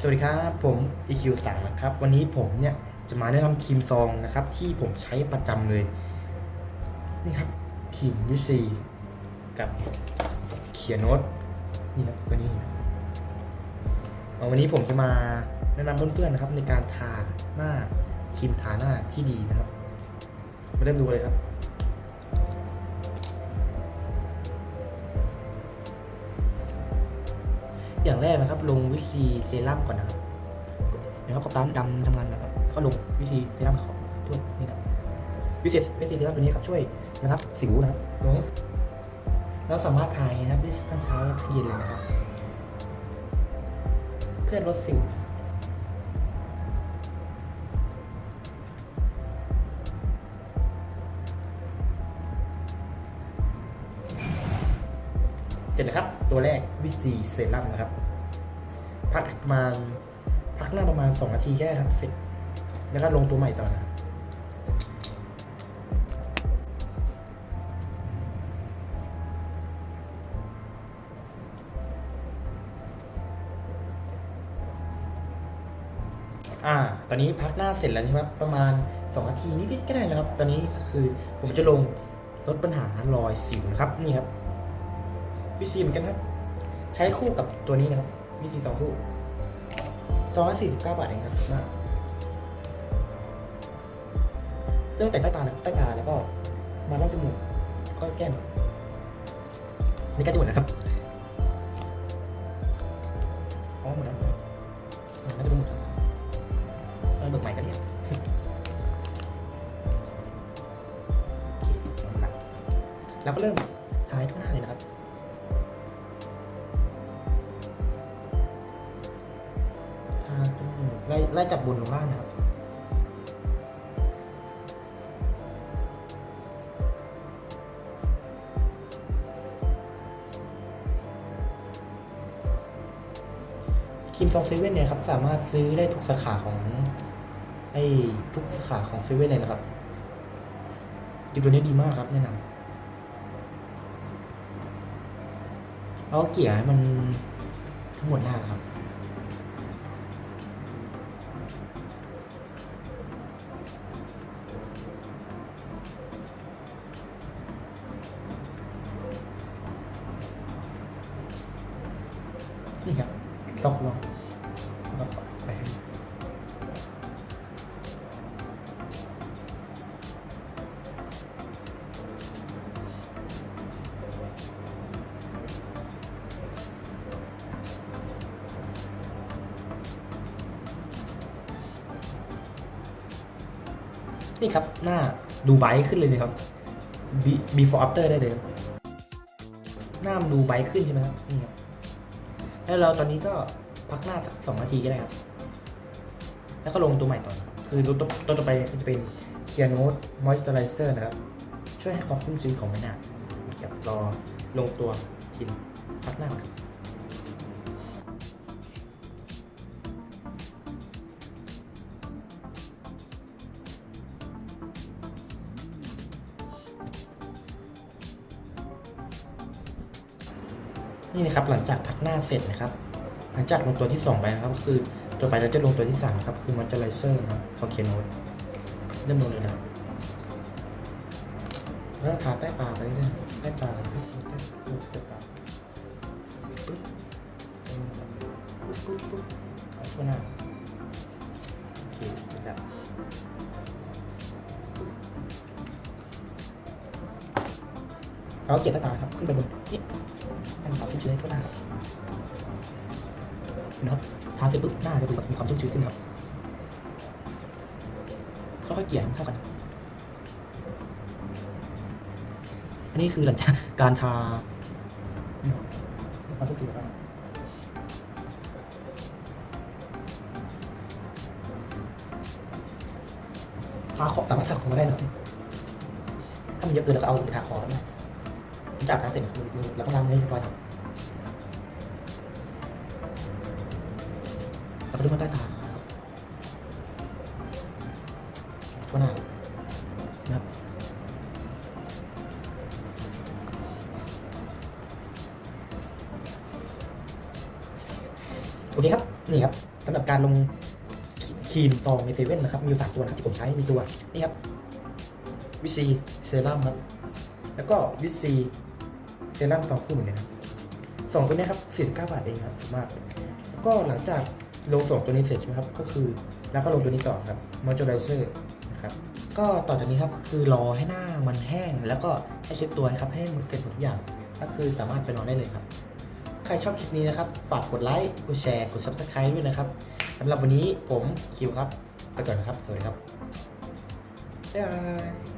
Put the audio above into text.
สวัสดีครับผม EQ สังนะครับ วันนี้ผมเนี่ยจะมาแนะนำครีมซองนะครับ ที่ผมใช้ประจำเลย นี่ครับครีมวิซีกับเขียนโน้ตนี่นะตัวนี้นะเอาวันนี้ผมจะมาแนะนำเพื่อนๆนะครับ ในการทาหน้าครีมทาหน้าที่ดีนะครับ มาเริ่มดูเลยครับ อย่างแรกนะครับ ลงวิธีเซรั่มก่อนนะครับเดี๋ยวเขาก็ปั๊มดำทำงานนะครับก็ลงวิธีเซรั่มขอด้วยนี่นะวิธีวิธีเซรั่มตัวนี้ครับช่วยนะครับสิวนะครับลงแล้วสามารถทายนะครับได้ทั้งเช้าและเย็นเลยนะครับเพื่อลดสิว เสร็จแล้วครับ ตัวแรกวิซีเซรั่มนะครับ พักประมาณพักหน้าประมาณ 2 นาทีแค่ครับเสร็จแล้วก็ลงตัวใหม่ต่อนะอ่า ตอนนี้พักหน้าเสร็จแล้วใช่ไหมครับประมาณ2นาทีนิดๆก็ได้แล้วครับ ตอนนี้คือผมจะลงลดปัญหารอยสิวนะครับ นี่ครับ วิซีเหมือนกันครับ ใช้คู่กับตัวนี้นะครับวิซีสองคู่สองร้อยสี่สิบเก้าบาทเองครับนะเรื่องแต่งใต้ตานะใต้ตาแล้วก็มาล่องจมูกก็แก้มนี่กล้จะหมดนะครับอ๋อหมดแล้วนะอ่าจะเป็นหมดแล้วเราเบิกใหม่กันเนี่ยโอเคเอาละเราก็เริ่ม ไล่ไล่จากบนลงล่างนะครับครีมซองเซเว่นเนี่ยครับสามารถซื้อได้ทุกสาขาของไอ้ทุกสาขาของเซเว่นเลยนะครับครีมตัวนี้ดีมากครับแนะนำเอาเกี่ยให้มันทั้งหมดหน้าครับ นี่ครับซอกลงแล้วก็ไปนี่ครับ หน้าดูไบขึ้นเลยนะครับ before after ได้เลย หน้ามันดูไบขึ้นใช่ไหมครับ นี่ครับ แล้วเราตอนนี้ก็พักหน้าสักสองนาทีก็ได้ครับ แล้วก็ลงตัวใหม่ต่อนครับ คือตัวตัวต่อไปก็จะเป็น Clear Note Moisturizer นะครับ ช่วยให้ความชุ่มชื้นของใบหน้าครับรอลงตัวกินพักหน้าก่อน นี่นะครับหลังจากพักหน้าเสร็จนะครับ หลังจากลงตัวที่ 2 ไปนะครับ คือตัวไปเราจะลงตัวที่3ครับคือ Moisturizer นะครับของ Clear Note เริ่มลงเลยนะแล้วทาใต้ตาไปเรื่อยใต้ตาใต้ตาใต้ตาปึ๊บปึ๊บปึ๊บปึ๊บเอาทั่วหน้าโอเคเส เราเกลี่ยใต้ตาครับขึ้นไปบนนี่ให้มันความชุ่มชื้นให้ทั่วหน้าครับนะครับทาเสร็จปุ๊บหน้าจะดูแบบมีความชุ่มชื้นขึ้นครับค่อยๆเกลี่ยให้มันเข้ากัน อันนี้คือหลังจากการทาความทุกข์อยู่แล้วทาขอบสามารถทาขอบมาได้นะถ้ามันเยอะเกินเราก็เอาไปทาคอแล้วนะ จากนั้นเสร็จเราก็ล้างมือให้เรียบร้อยครับแล้วก็ดูมันใต้ตาครับทั่วหน้านะครับโอเคครับ นี่ครับสำหรับการลงครีมซองในเซเว่นนะครับ มีสามตัวนะครับที่ผมใช้มีตัว นี่ครับวิซีเซรั่มครับ แล้วก็วิซี เซรั่มสองคู่เหมือนกันครับสองตัวเนี้ครับสี่สิบเก้าบาทเองครับถูกมาก แล้วก็หลังจากลงสองตัวนี้เสร็จใช่ไหมครับ ก็คือแล้วก็ลงตัวนี้ต่อครับมอยเจอไรเซอร์นะครับ ก็ต่อจากนี้ครับคือรอให้หน้ามันแห้ง แล้วก็ให้เช็ดตัวครับให้มันเสร็จหมดทุกอย่าง ก็คือสามารถไปนอนได้เลยครับ ใครชอบคลิปนี้นะครับ ฝากกดไลค์ กดแชร์ กด subscribe ด้วยนะครับสำหรับวันนี้ผมคิวครับ ไปก่อนนะครับ สวัสดีครับบ๊ายบาย